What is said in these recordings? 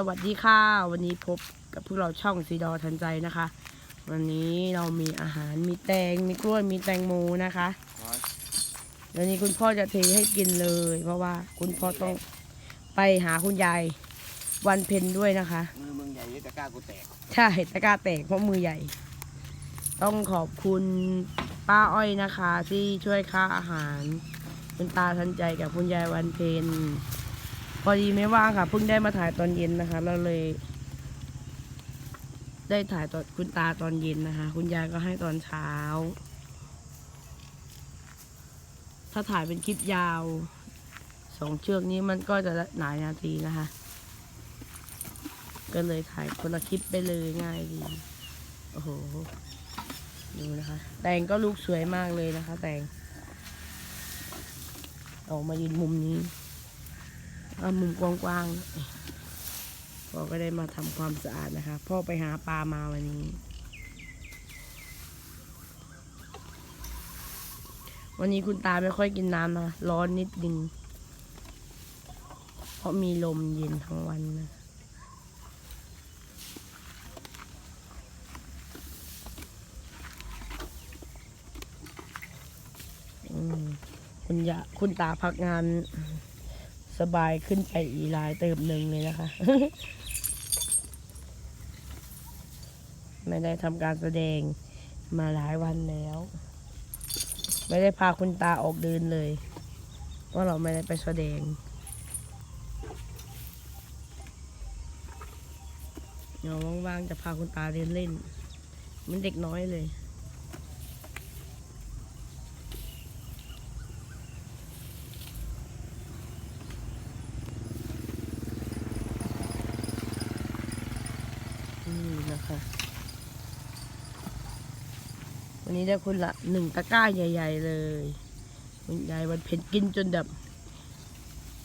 สวัสดีค่ะ วันนี้พบกับพวกเราช่องสีดอทันใจนะคะ วันนี้เรามีอาหารมีแตงมีกล้วยมีแตงโมนะคะวันนี้คุณพ่อจะเทให้กินเลย เพราะว่าคุณพ่อต้องไปหาคุณยายวันเพ็ญด้วยนะคะ มือมึงใหญ่ยี่ตะกร้ากูแตกใช่ตะกร้าแตกเพราะมือใหญ่ ต้องขอบคุณป้าอ้อยนะคะ ที่ช่วยค่าอาหารคุณตาทันใจกับคุณยายวันเพ็ญ พอดีไม่ว่างค่ะเพิ่งได้มาถ่ายตอนเย็นนะคะ เราเลย ได้ถ่ายตอนคุณตาตอนเย็นนะคะ คุณยายก็ให้ตอนเช้า ถ้าถ่ายเป็นคลิปยาวสองเชือกนี้มันก็จะหลายนาทีนะคะ ก็เลยถ่ายคนละคลิปไปเลยง่ายดีโอ้โหดูนะคะ แตงก็ลูกสวยมากเลยนะคะ แตงออกมายืนมุมนี้ เอามุมกว้างๆพ่อก็ได้มาทำความสะอาดนะคะ พ่อไปหาปลามาวันนี้ วันนี้คุณตาไม่ค่อยกินน้ำนะ ร้อนนิดนึงเพราะมีลมเย็นทั้งวันนะคุณยาคุณตาพักงาน สบายขึ้นไปอีลายเติมหนึ่งเลยนะคะ ไม่ได้ทำการแสดงมาหลายวันแล้ว ไม่ได้พาคุณตาออกเดินเลยเพราะเราไม่ได้ไปแสดงเดี๋ยวว่างๆจะพาคุณตาเดินเล่น มันเด็กน้อยเลย นี่นะคะ วันนี้ได้คุณละหนึ่งตะกร้าใหญ่ ๆ เลยคุณยายวันเพ็ญกินจนแบบ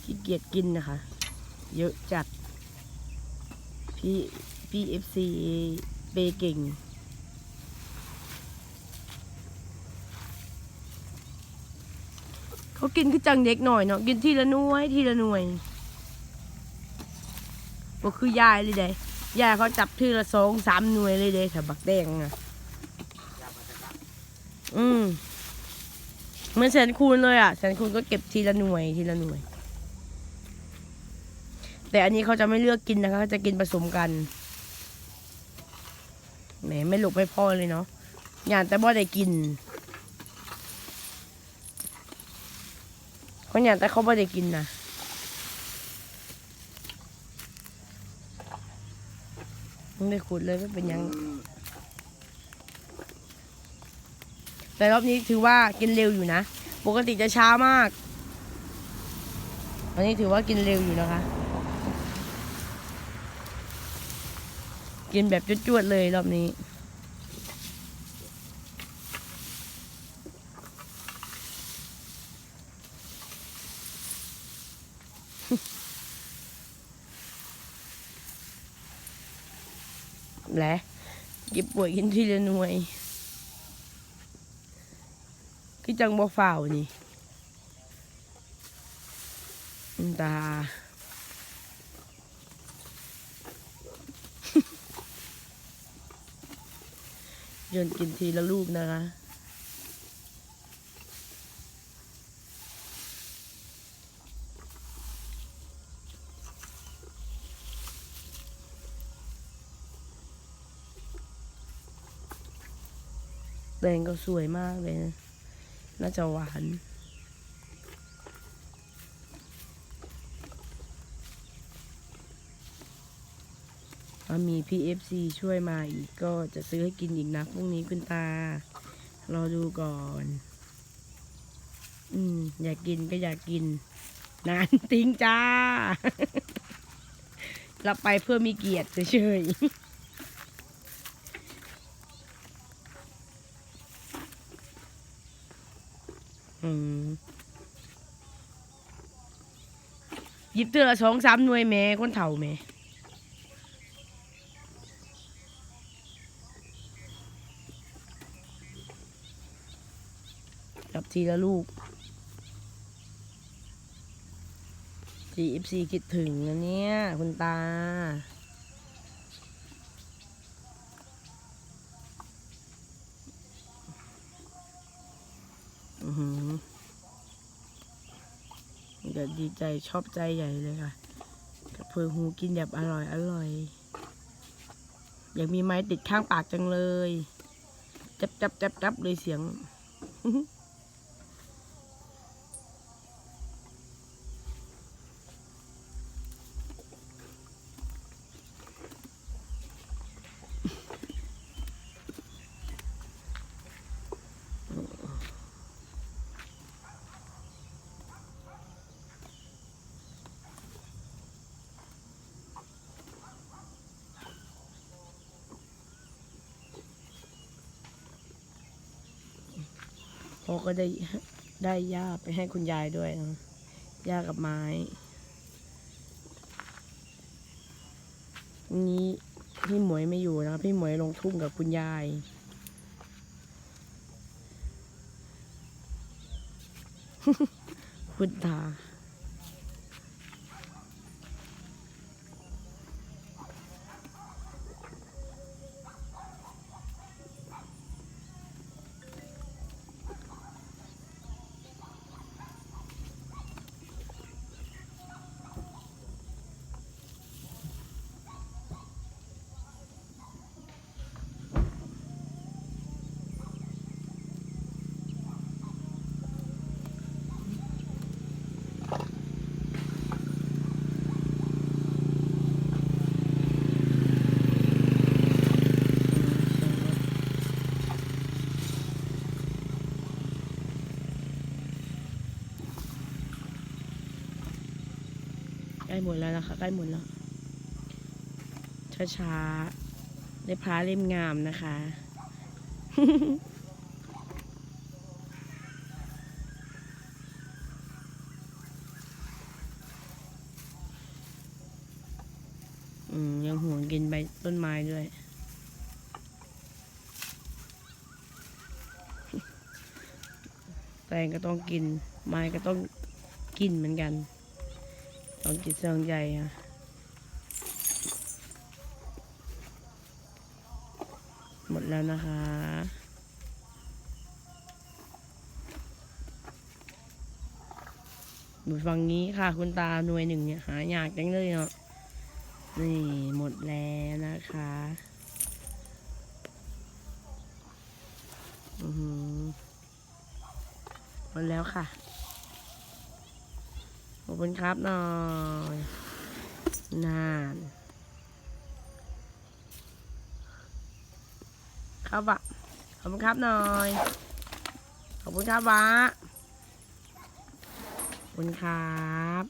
ขี้เกียจกินนะคะ เยอะจัด พี่พี่เอฟซีเปเก่งเขากินคือจังเด็กหน่อยเนาะกินทีละหน่วยทีละหน่วยบ่คือยายเลยเด้ยายเขาจับทีละสองสามหน่วยเลยเด้ถ้าบักแดงอะ อืมเหมือนแสนคูณเลยอะแสนคูณก็เก็บทีละหน่วยทีละหน่วย แต่อันนี้เขาจะไม่เลือกกินนะคะเขาจะกินผสมกันแหมไม่หลบไม่พ่อเลยเนาะงานแต่บ่ได้กินเขาอย่ากแต่เขาบ่ได้กินนะไม่ได้ขุดเลยไม่เป็นยัง แต่รอบนี้ถือว่ากินเร็วอยู่นะ ปกติจะช้ามาก อันนี้ถือว่ากินเร็วอยู่นะคะ กินแบบจวดๆเลยรอบนี้แหละหยิบป่วยกินทีละหน่วย คือจังบ่ฝ่าวนี่ตาโยนกินทีละลูกนะคะแดงก็สวยมากเลยนะ น่าจะหวานถ้ามี PFC ช่วยมาอีกก็จะซื้อให้กินอีกนะพรุ่งนี้คุณตา รอดูก่อน อืม อยากกินก็อยากกิน นานทิ้งจ้า รับไปเพื่อมีเกียรติเฉยๆ หยิบเตือละสองสามหน่วยแม่คนเถ่าแม่จับทีละลูก CFC คิดถึงนะเนี่ย คุณตา อือหือ เดี๋ยวดีใจชอบใจใหญ่เลยค่ะกับเพือหูกินแบบอร่อยอร่อย อยากมีไม้ติดข้างปากจังเลย จับจับจับจับเลยเสียง พ่อก็ได้ได้หญ้าไปให้คุณยายด้วยนะหญ้ากับไม้วันนี้พี่หมวยไม่อยู่นะพี่หมวยลงทุ่งกับคุณยายคุณตา ใก ล้หมดแล้วนะคะใกล้หมดแล้วช้าๆได้พระเล่มงามนะคะอืมยังห่วงกินใบต้นไม้ด้วย แตงก็ต้องกิน ไม้ก็ต้องกินเหมือนกัน ต้องกินเสื่องใหญ่อะหมดแล้วนะคะดูฝั่งนี้ค่ะคุณตาหน่วยหนึ่งเนี่ยหายากจังเลยเนาะ นี่หมดแล้วนะคะ อือหือหมดแล้วค่ะ ขอบคุณครับหน่อยนานครับวะขอบคุณครับหน่อย ขอบคุณครับวะขอบคุณครับ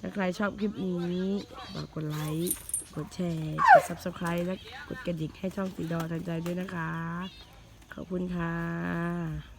ถ้าใครชอบคลิปนี้ฝากกดไลค์ กดแชร์ กด subscribe และกดกระดิ่งให้ช่องสีดอทันใจด้วยนะคะ ขอบคุณค่ะ